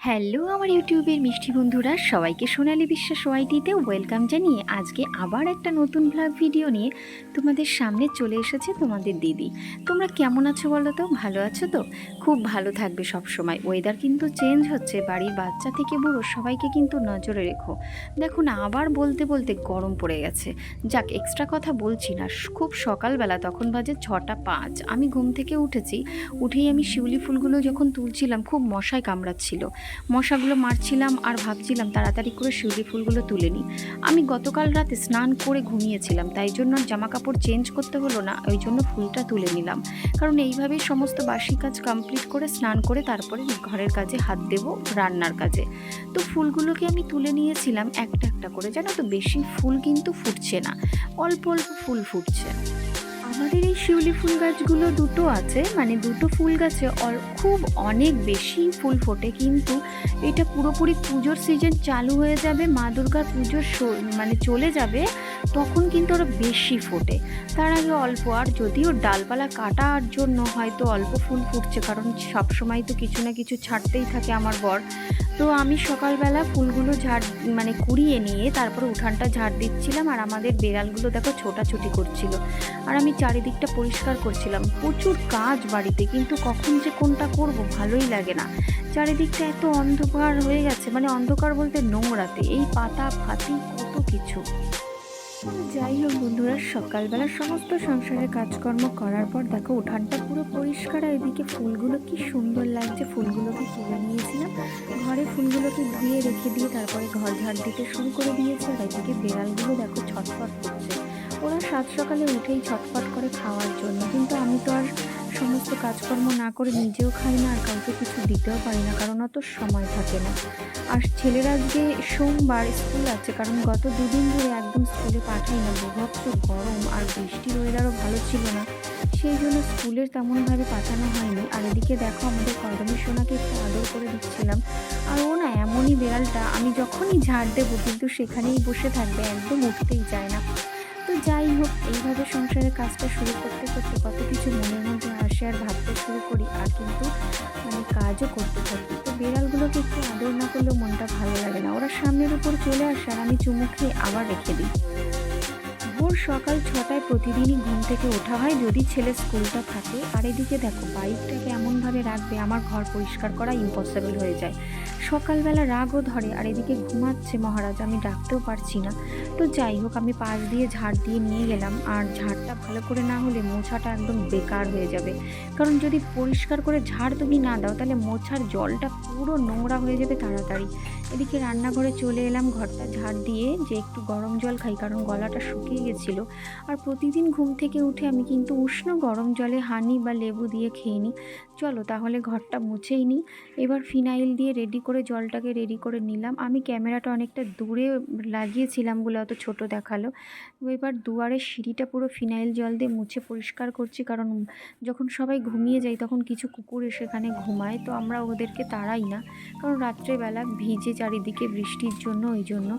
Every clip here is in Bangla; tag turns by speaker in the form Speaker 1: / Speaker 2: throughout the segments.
Speaker 1: হ্যালো আমার ইউটিউবের মিষ্টি বন্ধুরা, সবাইকে সোনালি বিশ্বাস ওয়াইটিতে ওয়েলকাম জানিয়ে আজকে আবার একটা নতুন ব্লগ ভিডিও নিয়ে তোমাদের সামনে চলে এসেছে তোমাদের দিদি। তোমরা কেমন আছো বলো তো? ভালো আছো তো? খুব ভালো থাকবে সব সময় ওয়েদার কিন্তু চেঞ্জ হচ্ছে, বাড়ির বাচ্চা থেকে বুড়ো সবাইকে কিন্তু নজরে রেখো। দেখো না, আবার বলতে বলতে গরম পড়ে গেছে। যাক এক্সট্রা কথা বলছি না। খুব সকালবেলা, তখন বাজে ছটা পাঁচ। আমি ঘুম থেকে উঠেছি, উঠেই আমি শিউলি ফুলগুলো যখন তুলছিলাম, খুব মশায় কামড়াচ্ছিল। মশাগুলো মারছিলাম আর ভাবছিলাম তাড়াতাড়ি করে শিউলি ফুলগুলো তুলে নিই। আমি গতকাল রাতে স্নান করে ঘুমিয়েছিলাম, তাই জন্য জামা কাপড় চেঞ্জ করতে হলো না, ওই জন্য ফুলটা তুলে নিলাম। কারণ এইভাবেই সমস্ত বাসি কাজ কমপ্লিট করে স্নান করে তারপরে ঘরের কাজে হাত দেব রান্নার কাজে। তো ফুলগুলোকে আমি তুলে নিয়েছিলাম একটা একটা করে, জানো তো, বেশি ফুল কিন্তু ফুটছে না, অল্প অল্প ফুল ফুটছে। আমাদের এই শিউলি ফুল গাছগুলো দুটো আছে মানে দুটো ফুল গাছে খুব অনেক বেশি ফুল ফোটে, কিন্তু এটা পুরোপুরি পুজোর সিজন চালু হয়ে যাবে, মা দুর্গা পুজোর মানে চলে যাবে। তখন কিন্তু ওরা বেশি ফোটে। তার আগে অল্প, আর যদিও ডালপালা কাটার জন্য হয়তো অল্প ফুল ফুটছে, কারণ সবসময় তো কিছু না কিছু ছাড়তেই থাকে আমার বর। তো আমি সকালবেলা ফুলগুলো ঝাড় মানে কুড়িয়ে নিয়ে তারপরে উঠানটা ঝাড় দিচ্ছিলাম, আর আমাদের বেড়ালগুলো দেখো ছোটাছুটি করছিল। আর আমি চারিদিকটা পরিষ্কার করছিলাম। প্রচুর কাজ বাড়িতে, কিন্তু কখন যে কোনটা করব ভালোই লাগে না। চারিদিকটা এত অন্ধকার হয়ে গেছে মানে অন্ধকার বলতে নোংরাতে। এই পাতা, ফাতি, কত কিছু। যাই হোক বন্ধুরা, সকালবেলা সমস্ত সংসারের কাজকর্ম করার পর দেখো উঠানটা পুরো পরিষ্কার আর এদিকে ফুলগুলো কি সুন্দর লাগছে। ফুলগুলোকে কিনে নিয়েছিলাম। ঘরে ফুলগুলোকে ধুয়ে রেখে দিয়ে তারপরে ঘর ঝাড় দিতে শুরু করে দিয়েছে আর এদিকে বেড়ালগুলো দেখো ছটফট করছে। ওরা সাত সকালে উঠেই ছটফট করে খাওয়ার জন্য। কিন্তু আমি তো আর সমস্ত কাজকর্ম না করে নিজেও খাই না আর কাউকে কিছু দিতেও পারি না, কারণ অত সময় থাকে না। আর ছেলেরা আজকে সোমবার স্কুল আছে, কারণ গত দুদিন ধরে একদম স্কুলে পাঠাই না, বিভক্ত গরম আর বৃষ্টির ওয়েদারও ভালো ছিল না, সেই জন্য স্কুলে তেমনভাবে পাঠানো হয়নি। আর এদিকে দেখো আমাদের কদমী সোনাকে একটু আদর করে দিচ্ছিলাম, আর ও না এমনই বেড়ালটা, আমি যখনই ঝাড় দেবো কিন্তু সেখানেই বসে থাকবে, একদম উঠতেই চায় না। তো যাই হোক, এইভাবে সংসারের কাজটা শুরু করতে করতে কত কিছু মনের মধ্যে আর ভাবতে শুরু করি, আর কিন্তু মানে কাজও করতে থাকি। তো বিড়ালগুলোকে একটু আদর না করলেও মনটা ভালো লাগে না। ওরা সামনের উপর চলে আসে আর আমি চুমু খেয়ে আবার রেখে দিই। ভোর সকাল ছটায় প্রতিদিনই ঘুম থেকে ওঠা হয় যদি ছেলে স্কুলটা থাকে। আর এদিকে দেখো, বাইকটাকে এমনভাবে রাখবে, আমার ঘর পরিষ্কার করা ইম্পসিবল হয়ে যায়। সকালবেলা রাগও ধরে, আর এদিকে ঘুমাচ্ছে মহারাজ, আমি ডাকতেও পারছি না। তো যাই হোক, আমি পাশ দিয়ে ঝাড় দিয়ে নিয়ে গেলাম, আর ঝাড়টা ভালো করে না হলে মোছাটা একদম বেকার হয়ে যাবে। কারণ যদি পরিষ্কার করে ঝাড় তুমি না দাও, তাহলে মোছার জলটা পুরো নোংরা হয়ে যাবে তাড়াতাড়ি। এদিকে রান্নাঘরে চলে এলাম, ঘরটা ঝাড় দিয়ে, যে একটু গরম জল খাই, কারণ গলাটা শুকিয়ে গেছিল। আর প্রতিদিন ঘুম থেকে উঠে আমি কিন্তু উষ্ণ গরম জলে হানি বা লেবু দিয়ে খেয়ে নিই। চলো তাহলে ঘরটা মুছেই নিই। এবার ফিনাইল দিয়ে রেডি করে জলটাকে রেডি করে নিলাম। আমি ক্যামেরাটা অনেকটা দূরে লাগিয়েছিলাম বলে অত ছোট দেখাল। এবার দুয়ারে সিঁড়িটা পুরো ফিনাইল জল দিয়ে মুছে পরিষ্কার করছি, কারণ যখন সবাই ঘুমিয়ে যায় তখন কিছু কুকুর সেখানে ঘুমায়, তো আমরা ওদেরকে তাড়াই না। কারণ রাত্রেবেলা ভিজে চারিদিকে বৃষ্টির জন্য ওই জন্য।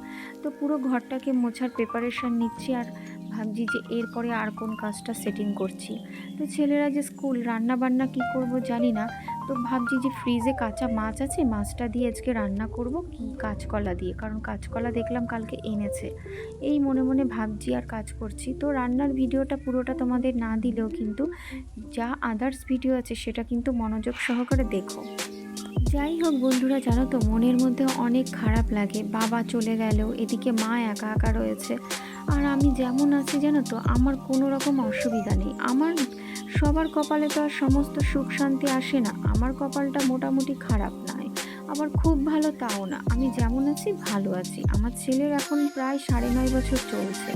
Speaker 1: তো পুরো ঘরটাকে মোছার প্রিপারেশান নিচ্ছি আর ভাবছি যে এরপরে আর কোন কাজটা সেটিং করছি। তো ছেলেরা যে স্কুল রান্না বান্না কী করব জানি না। তো ভাবছি যে ফ্রিজে কাঁচা মাছ আছে, মাছটা দিয়ে আজকে রান্না করব কি কাঁচকলা দিয়ে, কারণ কাঁচকলা দেখলাম কালকে এনেছে। এই মনে মনে ভাবছি আর কাজ করছি। তো রান্নার ভিডিওটা পুরোটা তোমাদের না দিলেও কিন্তু যা আদার্স ভিডিও আছে সেটা কিন্তু মনোযোগ সহকারে দেখো। যাই হোক বন্ধুরা, জানো তো, মনের মধ্যে অনেক খারাপ লাগে। বাবা চলে গেল এদিকে মা একা একা রয়েছে। আর আমি যেমন আছি, জানো তো, আমার কোনো রকম অসুবিধা নেই। আমার সবার কপালে তো আর সমস্ত সুখ শান্তি আসে না। আমার কপালটা মোটামুটি খারাপ নয়। আবার খুব ভালো তাও না। আমি যেমন আছি, ভালো আছি। আমার ছেলের এখন প্রায় সাড়ে নয় বছর চলছে।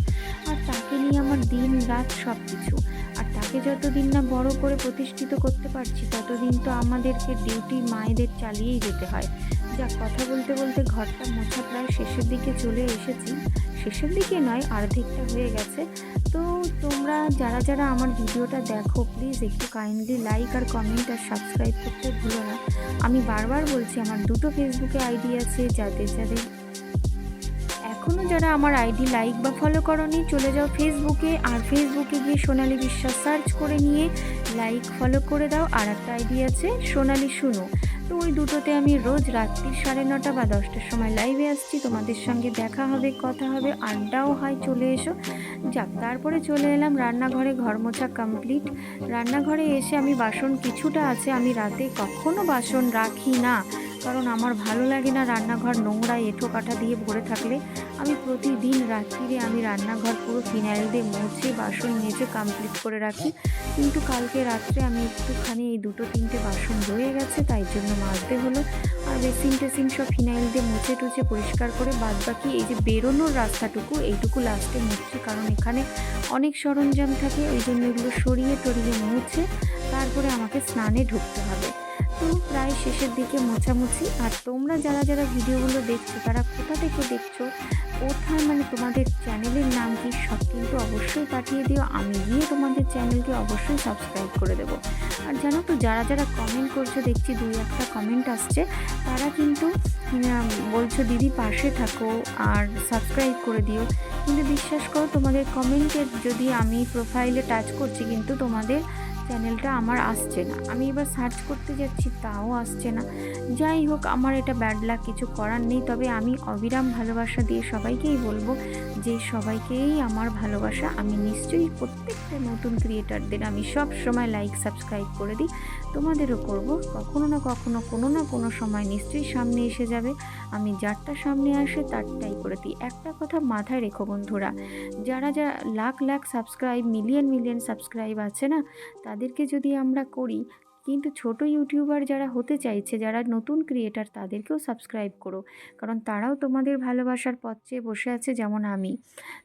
Speaker 1: আর তাকে নিয়ে আমার দিন রাত সব কিছু তাকে যতদিন না বড় করে প্রতিষ্ঠিত করতে পারছি, ততদিন তো আমাদেরকে ডিউটি মায়েদের চালিয়েই যেতে হয়। যা কথা বলতে বলতে ঘরটা মোছা প্রায় শেষের দিকে চলে এসেছি। শেষের দিকে নয়, অর্ধেকটা হয়ে গেছে। তো তোমরা যারা যারা আমার ভিডিওটা দেখো প্লিজ একটু কাইন্ডলি লাইক আর কমেন্ট আর সাবস্ক্রাইব করতে ভুলো না। আমি বারবার বলছি, আমার দুটো ফেসবুকে আইডি আছে, যাদের যাদের এখনও যারা আমার আইডি লাইক বা ফলো করনি, চলে যাও ফেসবুকে আর ফেসবুকে গিয়ে সোনালি বিশ্বাস সার্চ করে নিয়ে লাইক ফলো করে দাও। আর একটা আইডি আছে সোনালি শুনো। তো ওই দুটোতে আমি রোজ রাত্রি সাড়ে নটা বা দশটার সময় লাইভে আসছি। তোমাদের সঙ্গে দেখা হবে, কথা হবে, আড্ডাও হয়, চলে এসো। যাক, তারপরে চলে এলাম রান্নাঘরে, ঘর মোছা কমপ্লিট রান্নাঘরে এসে আমি বাসন কিছুটা আছে, আমি রাতে কখনো বাসন রাখি না। কারণ আমার ভালো লাগে না রান্নাঘর নোংরা, এঁঠো কাঠা দিয়ে ভরে থাকলে। আমি প্রতিদিন রাত্রিরে আমি রান্নাঘর পুরো ফিনাইল দিয়ে মুছে, বাসন মেজে কমপ্লিট করে রাখি। কিন্তু কালকে রাত্রে আমি একটুখানি এই দুটো তিনটে বাসন রয়ে গেছে, তাই জন্য মাজতে হলো। আর বেসিন টেসিন সব ফিনাইল দিয়ে মুছে টুছে পরিষ্কার করে বাদ বাকি এই যে বেরোনোর রাস্তাটুকু, এইটুকু লাস্টে মুছছি কারণ এখানে অনেক সরঞ্জাম থাকে, ওই জন্য এগুলো সরিয়ে টরিয়ে মুছে, তারপরে আমাকে স্নানে ঢুকতে হবে। তো প্রায় শেষের দিকে মোছামুছি। আর তোমরা যারা যারা ভিডিওগুলো দেখছ, তারা কোথা থেকে দেখছ, কোথায় মানে তোমাদের চ্যানেলের নাম কি, সব কিন্তু অবশ্যই পাঠিয়ে দিও। আমি গিয়ে তোমাদের চ্যানেলকে অবশ্যই সাবস্ক্রাইব করে দেবো। আর জানো তো, যারা যারা কমেন্ট করছ, দেখছি দুই একটা কমেন্ট আসছে। তারা কিন্তু বলছো, দিদি, পাশে থাকো আর সাবস্ক্রাইব করে দিও। কিন্তু বিশ্বাস করো, তোমাদের কমেন্টের যদি আমি প্রোফাইলে টাচ করছি, কিন্তু তোমাদের চ্যানেলটা আমার আসছে না। আমি এবার সার্চ করতে যাচ্ছি, তাও আসছে না। যাই হোক, আমার এটা ব্যাড লাক কিছু করার নেই। তবে আমি অবিরাম ভালোবাসা দিয়ে সবাইকেই বলব যে সবাইকেই আমার ভালোবাসা আমি নিশ্চয়ই প্রত্যেকটা নতুন ক্রিয়েটারদের আমি সব সময় লাইক সাবস্ক্রাইব করে দিই। তোমাদেরও করব। কখনো না কখনো কোনো না কোনো সময় নিশ্চয়ই সামনে এসে যাবে। আমি যারটা সামনে আসে তারটাই করে দিই। একটা কথা মাথায় রেখো বন্ধুরা, যারা যা lakh lakh subscribe million million subscribe আছে না, তাদেরকে যদি আমরা করি কিন্তু ছোট ইউটিউবার যারা হতে চাইছে, যারা নতুন ক্রিয়েটার তাদেরকেও সাবস্ক্রাইব করো। কারণ তারাও তোমাদের ভালোবাসার পথ বসে আছে যেমন আমি।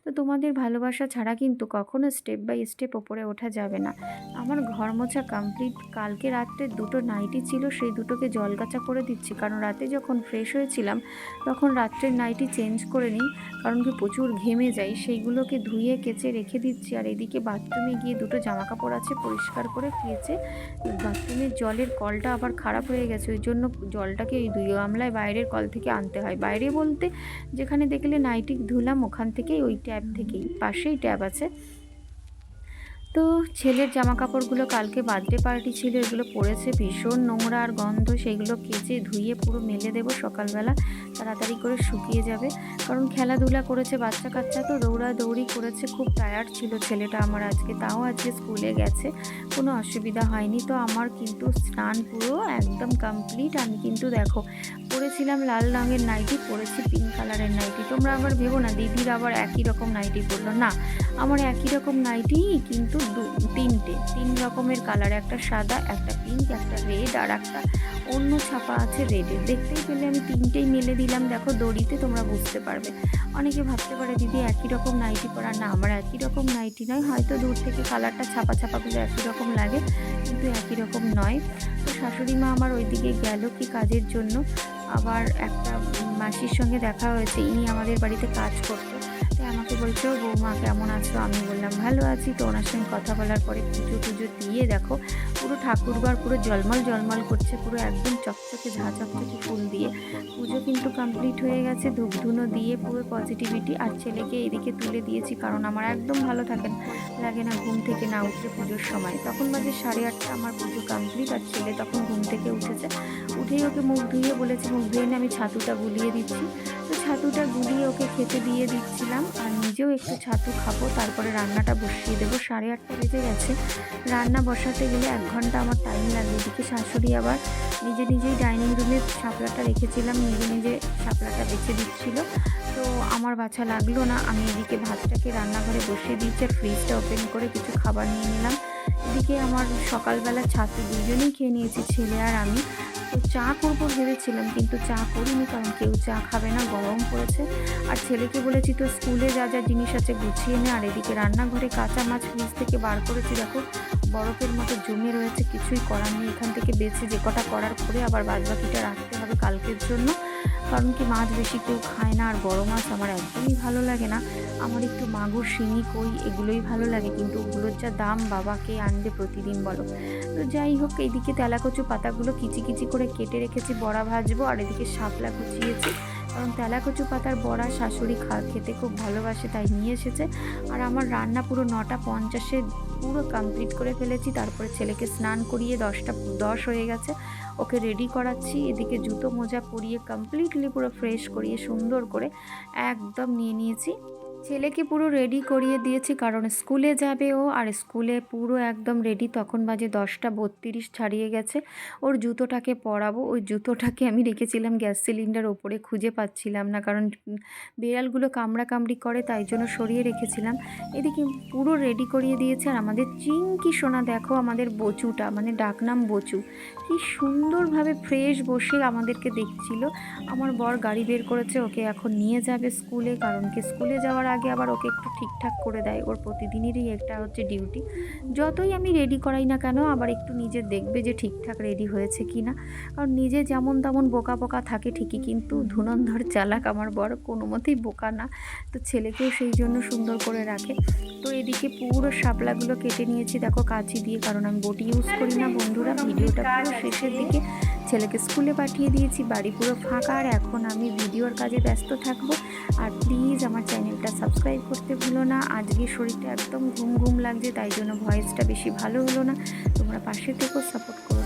Speaker 1: তো তোমাদের ভালোবাসা ছাড়া কিন্তু কখনো স্টেপ বাই স্টেপ ওপরে ওঠা যাবে না। আমার ঘর মোছা কমপ্লিট কালকে রাত্রে দুটো নাইটি ছিল, সেই দুটোকে জলগাচা করে দিচ্ছি। কারণ রাতে যখন ফ্রেশ হয়েছিলাম, তখন রাত্রের নাইটি চেঞ্জ করে নিই। কারণ কি প্রচুর ঘেমে যাই, সেইগুলোকে ধুয়ে কেচে রেখে দিচ্ছি। আর এদিকে বাথরুমে গিয়ে দুটো জামা কাপড় আছে, পরিষ্কার করে কেচে বাথরুমের জলের কলটা আবার খারাপ হয়ে গেছে। ওই জন্য জলটাকে এই দুই গামলায় বাইরের কল থেকে আনতে হয়। বাইরে বলতে যেখানে দেখলে নাইটিক ধুলাম, ওখান থেকেই ওই ট্যাব থেকেই। পাশেই ট্যাব আছে। তো ছেলের জামা কাপড়গুলো কালকে বার্থডে পার্টি ছিল, এগুলো পড়েছে ভীষণ নোংরা আর গন্ধ, সেগুলো কেচে ধুয়ে পুরো মেলে দেবো সকালবেলা। তাড়াতাড়ি করে শুকিয়ে যাবে। কারণ খেলাধুলা করেছে বাচ্চা কাচ্চা তো, দৌড়াদৌড়ি করেছে, খুব টায়ার্ড ছিল ছেলেটা আমার আজকে, তাও আজকে স্কুলে গেছে। কোনো অসুবিধা হয়নি। তো আমার কিন্তু স্নান পুরো একদম কমপ্লিট আমি কিন্তু দেখো পরেছিলাম লাল রঙের নাইটি পরেছি পিঙ্ক কালারের নাইটি। তোমরা আবার ভেবো না, দিদির আবার একই রকম নাইটি পরলো। না, আমার একই রকম নাইটি, কিন্তু দু, তিনটে। তিন রকমের কালার একটা সাদা, একটা পিঙ্ক একটা রেড আর একটা অন্য ছাপা আছে রেডের দেখতেই পেলে আমি তিনটেই মেলে দিলাম। দেখো, দড়িতে তোমরা বুঝতে পারবে। অনেকে ভাবতে পারে, দিদি, একই রকম নাইটি পরা। না, আমার একই রকম নাইটি নয়। হয়তো দূর থেকে কালারটা ছাপা ছাপা ছাপাগুলো একই রকম লাগে, কিন্তু একই রকম নয়। তো শাশুড়ি মা আমার ওইদিকে গেল কি কাজের জন্য? আবার একটা মাসির সঙ্গে দেখা হয়েছে, ইনি আমাদের বাড়িতে কাজ করতো। তো আমাকে বলছো বৌমা, কেমন আছো? আমি বললাম, ভালো আছি। তো ওনার সঙ্গে কথা বলার পরে পুজো টুজো দিয়ে দেখো ঠাকুরঘর পুরো জলমল জলমল করছে, পুরো একদম চকচকে, ঝা চকচকে ফুল দিয়ে। পুজো কিন্তু কমপ্লিট হয়ে গেছে, ধূপধুনো দিয়ে পুরো পজিটিভিটি আর ছেলেকে এদিকে তুলে দিয়েছি, কারণ আমার একদম ভালো থাকে লাগে না ঘুম থেকে না উঠতে পুজোর সময়। তখন বাজে সাড়ে আটটা, আমার পুজো কমপ্লিট আর ছেলে তখন ঘুম থেকে উঠেছে। উঠেই ওকে মুখ ধুয়ে বলেছে, মুখ ধুয়ে আমি ছাতুটা গুলিয়ে দিচ্ছি। তো ছাতুটা গুলিয়ে ওকে খেতে দিয়ে দিচ্ছিলাম আর নিজেও একটু ছাতু খাব, তারপরে রান্নাটা বসিয়ে দেবো। সাড়ে আটটা বেজে গেছে। রান্না বসাতে গেলে এক ঘণ্টা আমার টাইম লাগবে। এদিকে শাশুড়ি আবার নিজে নিজেই ডাইনিং রুমে শাপলাটা রেখেছিলাম, নিজে নিজে শাপলাটা বেছে দিচ্ছিল। তো আমার বাছা লাগল না, আমি এদিকে ভাতটাকে রান্নাঘরে বসিয়ে দিচ্ছি আর ফ্রিজটা ওপেন করে কিছু খাবার নিয়ে নিলাম। এদিকে আমার সকালবেলা ছাতু দুজনেই খেয়ে নিয়েছি, ছেলে আর আমি। তো চা করব ভেবেছিলাম, কিন্তু চা করিনি কারণ কেউ চা খাবে না, গরম পড়েছে। আর ছেলেকে বলেছি তো স্কুলে যা যা জিনিস আছে গুছিয়ে নে, আর এদিকে রান্নাঘরে কাঁচা মাছ ফ্রিজ থেকে বার করেছি, দেখো, বরফের মতো জমে রয়েছে, কিছুই করার নেই, এখান থেকে বেছে যে কটা করার পরে আবার বাদবাকিটা রাখতে হবে কালকের জন্য। কারণ কি মাছ বেশি কেউ খায় না আর বড় মাছ আমার একদমই ভালো লাগে না। আমার একটু মাগুর, শিঙি, কই এগুলোই ভালো লাগে কিন্তু ওগুলোর যা দাম বাবাকে আনবে প্রতিদিন বলো? তো যাই হোক এইদিকে তেলাকচু পাতাগুলো কিচি কিচি করে কেটে রেখেছি, বড়া ভাজবো আর এদিকে শাপলা কুচিয়েছি। কারণ তেলাকচু পাতার বড়া শাশুড়ি খা, খেতে খুব ভালোবাসে, তাই নিয়ে এসেছে। আর আমার রান্না পুরো নটা পঞ্চাশে পুরো কমপ্লিট করে ফেলেছি। তারপরে ছেলেকে স্নান করিয়ে দশটা, দশ হয়ে গেছে। ওকে রেডি করাচ্ছি। এদিকে জুতো মোজা পরিয়ে কমপ্লিটলি পুরো ফ্রেশ করিয়ে সুন্দর করে একদম নিয়ে নিয়েছি। ছেলেকে পুরো রেডি করিয়ে দিয়েছি, কারণ স্কুলে যাবে ও, আর স্কুলে পুরো একদম রেডি তখন বাজে দশটা বত্রিশ, ছাড়িয়ে গেছে। ওর জুতোটাকে পরাবো। ওই জুতোটাকে আমি রেখেছিলাম গ্যাস সিলিন্ডার ওপরে, খুঁজে পাচ্ছিলাম না, কারণ বিড়ালগুলো কামড়া কামড়ি করে, তাই জন্য সরিয়ে রেখেছিলাম। এদিকে পুরো রেডি করিয়ে দিয়েছে, আর আমাদের চিংকি সোনা, দেখো আমাদের বচুটা মানে ডাকনাম বচু। কি সুন্দরভাবে ফ্রেশ বসে আমাদেরকে দেখছিল। আমার বর গাড়ি বের করেছে, ওকে এখন নিয়ে যাবে স্কুলে, কারণ কি স্কুলে যাওয়ার আগে আবার ওকে একটু ঠিকঠাক করে দেয়, ওর প্রতিদিনেরই একটা হচ্ছে ডিউটি যতই আমি রেডি করাই না কেন, আবার একটু নিজে দেখবে যে ঠিকঠাক রেডি হয়েছে কি না কারণ নিজে যেমন তেমন বোকা বোকা থাকে ঠিকই, কিন্তু ধুনন্ধর চালাক আমার বর কোনো মতেই বোকা না। তো ছেলেকেও সেই জন্য সুন্দর করে রাখে। তো এদিকে পুরো শাপলাগুলো কেটে নিয়েছি। দেখো কাঁচি দিয়ে, কারণ আমি বটি ইউজ করি না বন্ধুরা। ভিডিওটা পুরো শেষের দিকে। ছেলেকে স্কুলে পাঠিয়ে দিয়েছি, বাড়ি পুরো ফাঁকা। আর এখন আমি ভিডিওর কাজে ব্যস্ত থাকব। আর প্লিজ আমার চ্যানেলটা সাবস্ক্রাইব করতে ভুলো না। আজকে শরীরটা একদম ঘুম ঘুম লাগছে, তাই জন্য ভয়েসটা বেশি ভালো হলো না। তোমরা পাশে থেকেও সাপোর্ট করো